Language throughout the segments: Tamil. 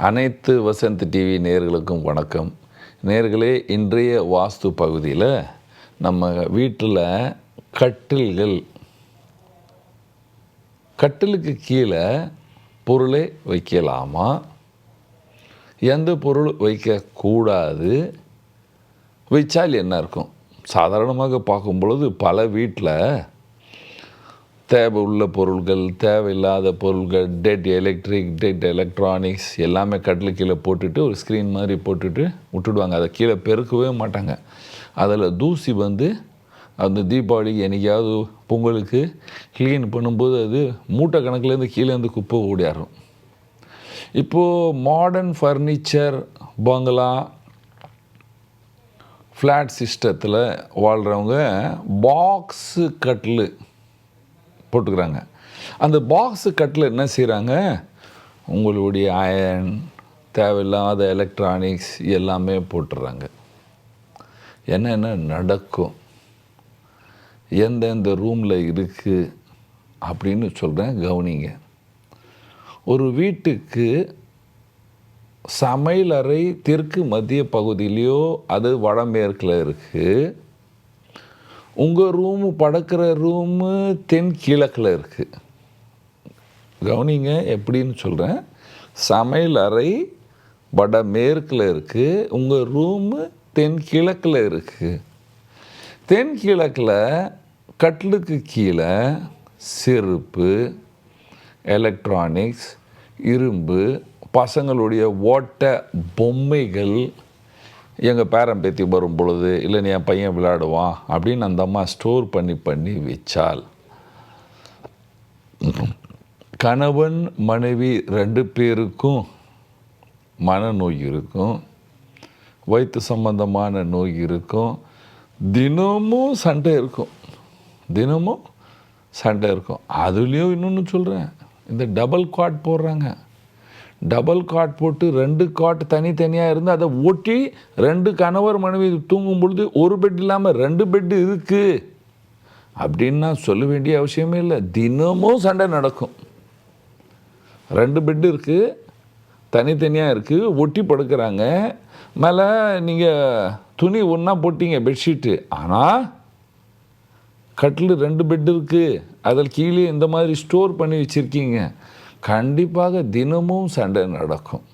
அனைத்து வசந்த் டிவி நேர்களுக்கும் வணக்கம். நேர்களே இன்றைய வாஸ்து பகுதியில் நம்ம வீட்டில் கட்டில்கள். கட்டிலுக்கு கீழே பொருளை வைக்கலாமா? எந்த பொருள் வைக்கக்கூடாது? வைச்சால் என்ன இருக்கும்? சாதாரணமாக பார்க்கும் பொழுது பல வீட்டில் தேவை உள்ள பொருள்கள் தேவையில்லாத பொருள்கள் டெட் எலக்ட்ரிக் டெட் எலக்ட்ரானிக்ஸ் எல்லாமே கட்டில் கீழே போட்டுட்டு ஒரு ஸ்க்ரீன் மாதிரி போட்டுட்டு விட்டுடுவாங்க. அதை கீழே பெருக்கவே மாட்டாங்க. அதில் தூசி வந்து அந்த தீபாவளிக்கு என்னைக்காவது பொங்கலுக்கு க்ளீன் பண்ணும்போது அது மூட்டை கணக்குலேருந்து கீழேருந்து குப்பை ஓடியாரும். இப்போது மாடர்ன் ஃபர்னிச்சர் பங்களா ஃப்ளாட் சிஸ்டத்தில் வாழ்கிறவங்க பாக்ஸு கட்டில் போட்டுக்கிறாங்க. அந்த பாக்ஸு கட்டில் என்ன செய்கிறாங்க உங்களுடைய அயன் தேவையில்லாத எலக்ட்ரானிக்ஸ் எல்லாமே போட்டுடுறாங்க என்னென்ன நடக்கும்? எந்தெந்த ரூமில் இருக்குது அப்படின்னு சொல்கிறேன் கவனிங்க. ஒரு வீட்டுக்கு சமையலறை தெற்கு மத்திய பகுதியிலையோ அது வடமேற்கில் இருக்குது உங்கள் ரூமு படக்கிற ரூமு தென் கிழக்கில் இருக்குது கவனிங்க எப்படின்னு சொல்கிறேன் சமையல் அறை வட மேற்கில் இருக்குது உங்கள் ரூமு தென் கிழக்கில் இருக்குது தென் கிழக்கில் கட்டிலுக்கு கீழே செருப்பு எலக்ட்ரானிக்ஸ் இரும்பு பசங்களுடைய ஓட்ட பொம்மைகள் எங்கள் பேரன் பேத்தி வரும் பொழுது இல்லை நீ என் பையன் விளையாடுவான் அப்படின்னு அந்த அம்மா ஸ்டோர் பண்ணி பண்ணி வச்சால் கணவன் மனைவி ரெண்டு பேருக்கும் மனநோய் இருக்கும் வயிற்று சம்பந்தமான நோய் இருக்கும் தினமும் சண்டை இருக்கும். தினமும் சண்டை இருக்கும். அதுலேயும் இன்னொன்று சொல்கிறேன் இந்த டபுள் குவாட் போடுறாங்க. டபுள் காட் போட்டு ரெண்டு காட் தனித்தனியாக இருந்து அதை ஒட்டி ரெண்டு கணவர் மனைவி தூங்கும் பொழுது ஒரு பெட் இல்லாமல் ரெண்டு பெட்டு இருக்குது அப்படின்னு சொல்ல வேண்டிய அவசியமே இல்லை. தினமும் சண்டை நடக்கும். ரெண்டு பெட்டு இருக்குது தனித்தனியாக இருக்குது ஒட்டி படுக்கிறாங்க. மேலே நீங்கள் துணி ஒன்றா போட்டீங்க பெட்ஷீட்டு ஆனால் கட்டில் ரெண்டு பெட் இருக்குது அதில் கீழே இந்த மாதிரி ஸ்டோர் பண்ணி வச்சுருக்கீங்க. கண்டிப்பாக தினமும் சண்டை நடக்கும்.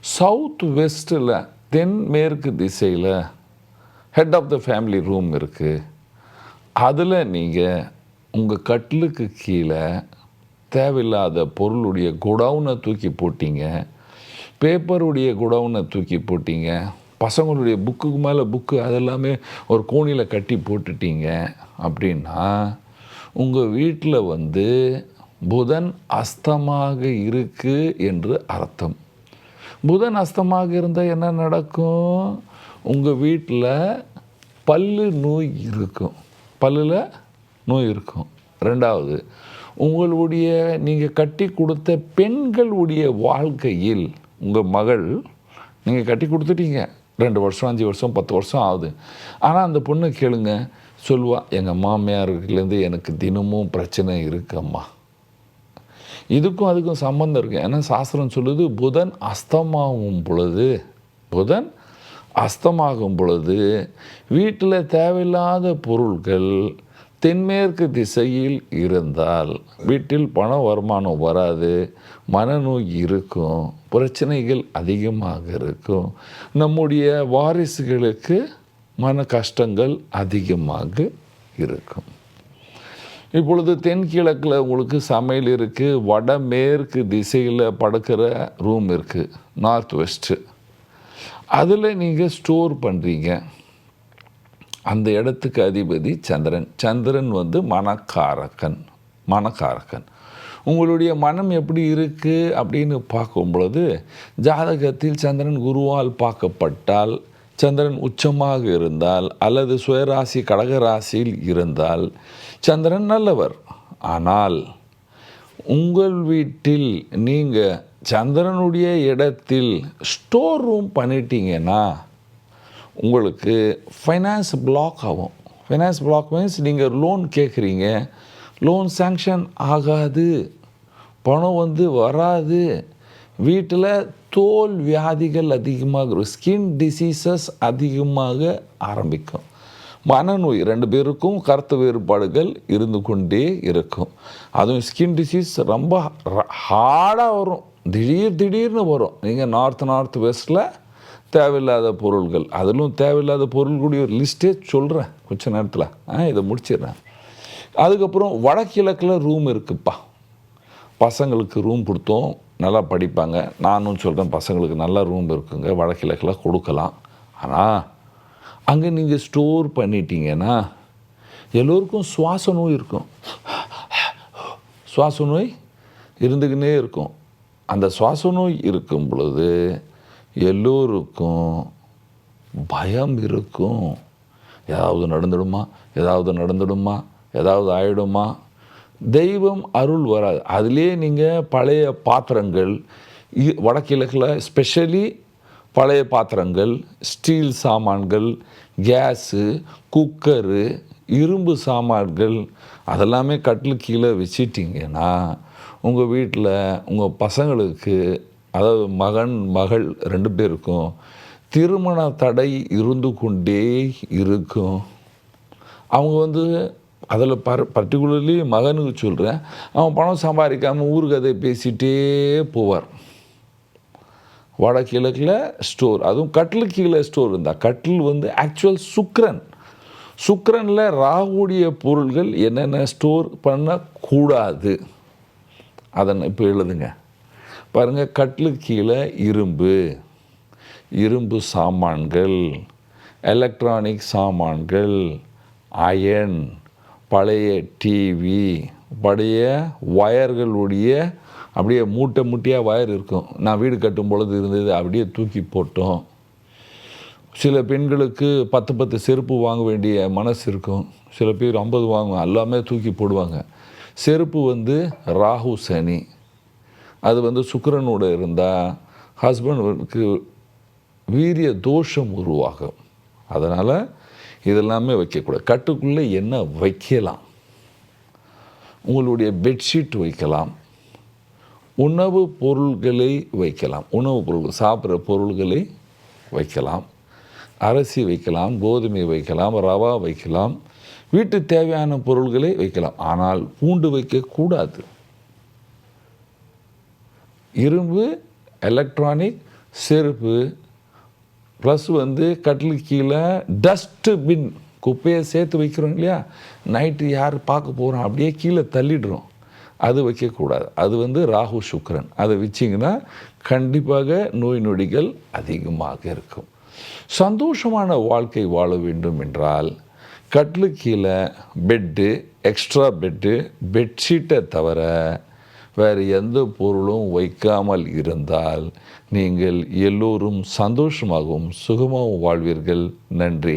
சவுத் வெஸ்ட்டில் தென்மேற்கு திசையில் head of the family room இருக்குது அதில் நீங்கள் உங்கள் கட்டிலுக்கு கீழே தேவையில்லாத பொருளுடைய குடவுனை தூக்கி போட்டீங்க. பேப்பருடைய குடவுனை தூக்கி போட்டீங்க. பசங்களுடைய புக்குக்கு மேலே புக்கு அதெல்லாமே ஒரு கோணியில் கட்டி போட்டுட்டீங்க. அப்படின்னா உங்கள் வீட்டில் வந்து புதன் அஸ்தமாக இருக்கு என்று அர்த்தம். புதன் அஸ்தமாக இருந்தால் என்ன நடக்கும்? உங்கள் வீட்டில் பல்லு நோய் இருக்கும். பல்லில் நோய் இருக்கும். ரெண்டாவது உங்களுடைய நீங்கள் கட்டி கொடுத்த பெண்களுடைய வாழ்க்கையில் உங்கள் மகள் நீங்கள் கட்டி கொடுத்துட்டீங்க. ரெண்டு வருஷம் அஞ்சு வருஷம் பத்து வருஷம் ஆகுது. ஆனால் அந்த பொண்ணு கேளுங்க சொல்லுவா எங்கள் மாமியாருக்குலேருந்து எனக்கு தினமும் பிரச்சனை இருக்கும்மா. இதுக்கும் அதுக்கும் சம்மந்தம் இருக்குது ஏன்னா சாஸ்திரம் சொல்லுது புதன் அஸ்தமாகும் பொழுது புதன் அஸ்தமாகும் பொழுது வீட்டில் தேவையில்லாத பொருட்கள் தென்மேற்கு திசையில் இருந்தால் வீட்டில் பண வருமானம் வராது மனநோய் இருக்கும் பிரச்சனைகள் அதிகமாக இருக்கும். நம்முடைய வாரிசுகளுக்கு மன கஷ்டங்கள் அதிகமாக இருக்கும். இப்பொழுது தென்கிழக்கில் உங்களுக்கு சமையல் இருக்குது வடமேற்கு திசையில் படுக்கிற ரூம் இருக்குது நார்த் வெஸ்ட்டு அதில் நீங்கள் ஸ்டோர் பண்ணுறீங்க அந்த இடத்துக்கு அதிபதி சந்திரன். சந்திரன் வந்து மனக்காரக்கன் மனக்காரக்கன் உங்களுடைய மனம் எப்படி இருக்குது அப்படின்னு பார்க்கும் பொழுது ஜாதகத்தில் சந்திரன் குருவால் பார்க்கப்பட்டால் சந்திரன் உச்சமாக இருந்தால் அல்லது சுயராசி கடகராசியில் இருந்தால் சந்திரன் நல்லவர். ஆனால் உங்கள் வீட்டில் நீங்கள் சந்திரனுடைய இடத்தில் ஸ்டோர் ரூம் பண்ணிட்டீங்கன்னா உங்களுக்கு ஃபைனான்ஸ் பிளாக் ஆகும். ஃபைனான்ஸ் பிளாக் மீன்ஸ் நீங்கள் லோன் கேட்குறீங்க லோன் சேங்ஷன் ஆகாது. பணம் வந்து வராது. வீட்டில் தோல் வியாதிகள் அதிகமாக ஸ்கின் டிசீசஸ் அதிகமாக ஆரம்பிக்கும். மனநோய் ரெண்டு பேருக்கும் கருத்து வேறுபாடுகள் இருந்து கொண்டே இருக்கும். அதுவும் ஸ்கின் டிசீஸ் ரொம்ப ஹார்டாக வரும். திடீர் திடீர்னு வரும். நீங்கள் நார்த் நார்த் வெஸ்ட்டில் தேவையில்லாத பொருள்கள். அதிலும் தேவையில்லாத பொருள்களுடைய ஒரு லிஸ்ட்டே சொல்கிறேன் கொஞ்ச நேரத்தில். ஆ இதை முடிச்சிடுறேன். அதுக்கப்புறம் வடகிழக்கில் ரூம் இருக்குப்பா. பசங்களுக்கு ரூம் கொடுத்தோம். நல்லா படிப்பாங்க. நானும் சொல்கிறேன் பசங்களுக்கு நல்லா ரூம் இருக்குங்க. வடகிழக்கில் கொடுக்கலாம். ஆனால் அங்கே நீங்கள் ஸ்டோர் பண்ணிட்டீங்கன்னா எல்லோருக்கும் சுவாச நோய் இருக்கும். சுவாச நோய் இருந்துக்கினே இருக்கும். அந்த சுவாச நோய் இருக்கும் பொழுது எல்லோருக்கும் பயம் இருக்கும். ஏதாவது நடந்துடுமா? ஏதாவது நடந்துடுமா? ஏதாவது ஆயிடுமா? தெய்வம் அருள் வராது. அதிலே நீங்கள் பழைய பாத்திரங்கள் இ- வடகிழக்கில் ஸ்பெஷலி பழைய பாத்திரங்கள் ஸ்டீல் சாமான்கள் கேஸு குக்கரு இரும்பு சாமான்கள் அதெல்லாமே கட்டில் கீழே வச்சிட்டிங்கன்னா உங்கள் வீட்டில் உங்கள் பசங்களுக்கு அதாவது மகன் மகள் ரெண்டு பேருக்கும் திருமண தடை இருந்து கொண்டே இருக்கும். அவங்க வந்து அதில் பர் பர்டிகுலர்லி மகனுக்கு சொல்கிறேன் அவன் பணம் சம்பாதிக்காமல் ஊருக்கு அதை பேசிகிட்டே போவார். வடகிழக்கில் ஸ்டோர் அதுவும் கட்டில் கீழே ஸ்டோர் இருந்தால் கட்டில் வந்து ஆக்சுவல் சுக்ரன் சுக்ரனில் ராகுடைய பொருள்கள் என்னென்ன ஸ்டோர் பண்ணக்கூடாது? அதை இப்போ எழுதுங்க. பாருங்கள் கட்டில் கீழே இரும்பு இரும்பு சாமான்கள் எலக்ட்ரானிக் சாமான்கள் அயன் பழைய டிவி பழைய ஒயர்களுடைய அப்படியே மூட்டை மூட்டையாக வயர் இருக்கும். நான் வீடு கட்டும் பொழுது இருந்தது அப்படியே தூக்கி போட்டோம். சில பெண்களுக்கு பத்து பத்து செருப்பு வாங்க வேண்டிய மனசு இருக்கும். சில பேர் ஐம்பது வாங்குவாங்க எல்லாமே தூக்கி போடுவாங்க. செருப்பு வந்து ராகு சனி. அது வந்து சுக்கிரனோட இருந்தால் ஹஸ்பண்டுக்கு வீரிய தோஷம் உருவாகும். அதனால் இதெல்லாமே வைக்கக்கூடாது. கட்டுக்குள்ளே என்ன வைக்கலாம்? உங்களுடைய பெட்ஷீட் வைக்கலாம். உணவு பொருள்களை வைக்கலாம். உணவு பொருள்கள் சாப்பிட்ற பொருள்களை வைக்கலாம். அரிசி வைக்கலாம் கோதுமை வைக்கலாம் ரவா வைக்கலாம் வீட்டு தேவையான பொருள்களை வைக்கலாம். ஆனால் பூண்டு வைக்கக்கூடாது இரும்பு எலக்ட்ரானிக் செருப்பு ப்ளஸ் வந்து கட்டில் கீழே டஸ்ட்டு பின் குப்பையை சேர்த்து வைக்கிறோம் இல்லையா? நைட்டு யார் பார்க்க போகிறோம் அப்படியே கீழே தள்ளிடுறோம். அது வைக்கக்கூடாது. அது வந்து ராகு சுக்கரன். அதை வச்சிங்கன்னா கண்டிப்பாக நோய் நொடிகள் அதிகமாக இருக்கும். சந்தோஷமான வாழ்க்கை வாழ வேண்டும் என்றால் கட்லு கீழே பெட்டு எக்ஸ்ட்ரா பெட்டு பெட்ஷீட்டை தவிர வேறு எந்த பொருளும் வைக்காமல் இருந்தால் நீங்கள் எல்லோரும் சந்தோஷமாகவும் சுகமாகவும் வாழ்வீர்கள். நன்றி.